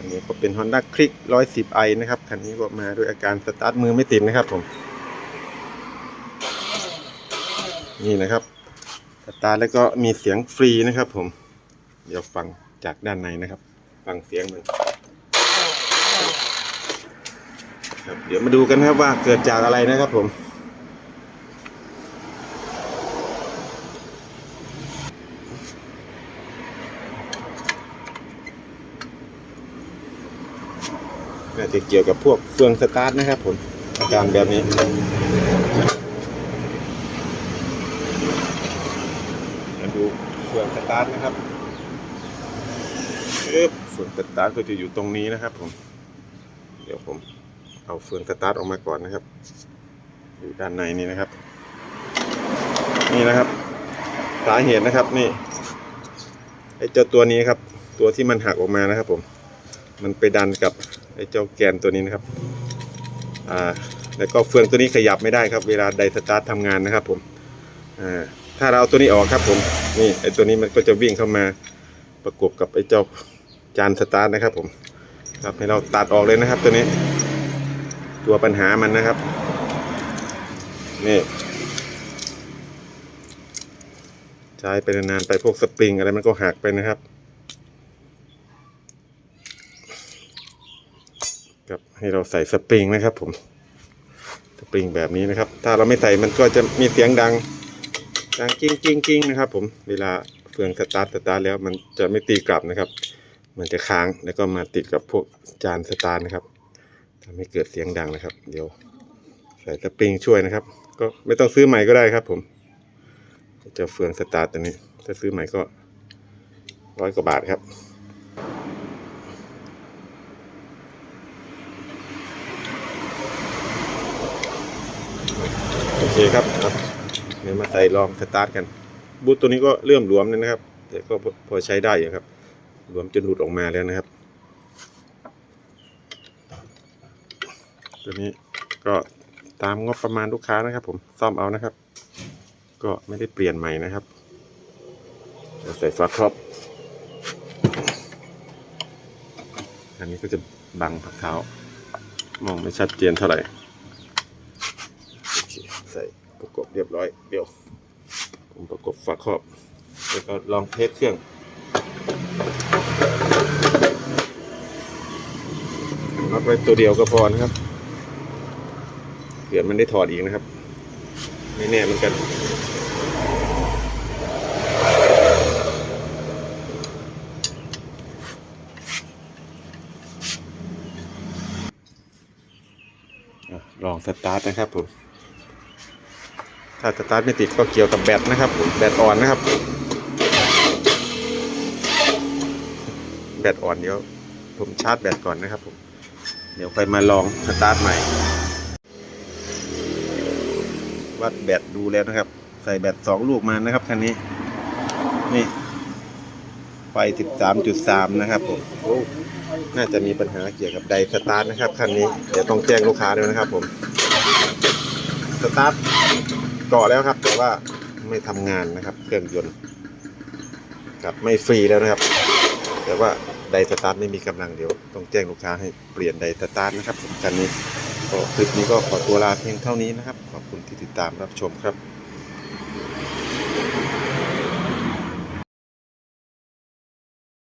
คันนี้ก็เป็น Honda Click 110i นะครับ คันนี้ก็มาด้วยอาการสตาร์ทมือไม่ติดนะครับผม นี่นะครับ สตาร์ทแล้วก็มีเสียงฟรีนะครับผม เดี๋ยวฟังจากด้านในนะครับ ฟังเสียงมันครับเดี๋ยวมาดูกันครับว่าเกิดจากอะไรนะครับผม น่าจะเกี่ยวกับพวกเฟืองสตาร์ทนะครับผมอาการแบบนี้มาดูเฟืองสตาร์ทนะครับอึ๊บเฟืองสตาร์ทก็จะอยู่ตรงนี้นะครับผม เดี๋ยวผมเอาเฟืองสตาร์ทออกมาก่อนนะครับ อยู่ด้านในนี่นะครับ นี่นะครับสาเหตุนะครับนี่ไอ้เจ้าตัวนี้ครับ ตัวที่มันหักออกมานะครับผม มันไปดันกับไอ้เจ้าแกนตัวนี้นะครับ อ่า แล้วก็เฟืองตัวนี้ขยับไม่ได้ครับ เวลาไดสตาร์ททำงานนะครับ ผม อ่า ถ้าเราเอาตัวนี้ออกครับผม นี่ไอ้ตัวนี้มันก็จะวิ่งเข้ามาประกบกับไอ้เจ้าจานสตาร์ทนะครับ ผม ครับให้เราตัดออกเลยนะครับ ตัวนี้ ตัวปัญหามันนะครับ นี่ใช้ไปนานๆไปพวกสปริงอะไรมันก็หักไปนะครับ กับให้เราใส่สปริงนะครับ ผม สปริงแบบนี้นะครับ ถ้าเราไม่ใส่มันก็จะมีเสียงดัง ดังกิ้งกิ้งกิ้งนะครับ ผม เวลาเฟืองสตาร์ทสตาร์ทแล้วมันจะไม่ตีกลับนะครับ มันจะค้างแล้วก็มาติดกับพวกจานสตาร์ทนะครับทำให้เกิดเสียงดังนะครับ เดี๋ยว ใส่สปริงช่วยนะครับ ก็ไม่ต้องซื้อใหม่ก็ได้ครับ ผมจะเฟืองสตาร์ทตัวนี้ ถ้าซื้อใหม่ก็ร้อยกว่าบาทครับ โอเคครับครับเดี๋ยวมาใส่ลองสตาร์ทกัน บูทตัวนี้ก็เริ่มหลวมแล้วนะครับ แต่ก็พอใช้ได้อยู่ครับ หลวมจนหลุดออกมาแล้วนะครับ ตัวนี้ก็ตามงบประมาณลูกค้านะครับ ผมซ่อมเอานะครับ ก็ไม่ได้เปลี่ยนใหม่นะครับเดี๋ยวใส่ฝาครอบ อันนี้ก็จะบังผักเท้ามองไม่ชัดเจนเท่าไหร่ ใส่ประกบเรียบร้อย เดี๋ยว ผมประกบฝาครอบ แล้วก็ลองเทสเครื่องน็อตไว้ตัวเดียวก็พอนะครับเผื่อมันได้ถอดอีกนะครับ ไม่แน่เหมือนกันลองสตาร์ทนะครับผม ถ้าสตาร์ทไม่ติดก็เกี่ยวกับแบตนะครับผมแบตอ่อนนะครับ แบตอ่อนเดี๋ยวผมชาร์จแบตก่อนนะครับผม เดี๋ยวค่อยมาลองสตาร์ทใหม่ วัดแบตดูแล้วนะครับ ใส่แบตสองลูกมานะครับคันนี้ นี่ ไฟ13.3นะครับผมโอ้น่าจะมีปัญหาเกี่ยวกับไดสตาร์ทนะครับคันนี้ เดี๋ยวต้องแจ้งลูกค้าด้วยนะครับผม สตาร์ท เกาะแล้วครับ แต่ว่าไม่ทำงานนะครับ เครื่องยนต์กับไม่ฟรีแล้วนะครับ แต่ว่าไดสตาร์ทไม่มีกำลังเดี๋ยว ต้องแจ้งลูกค้าให้เปลี่ยนไดสตาร์ทนะครับคันนี้ก็คลิปนี้ก็ขอตัวลาเพียงเท่านี้นะครับ ขอบคุณที่ติดตามรับชมครับ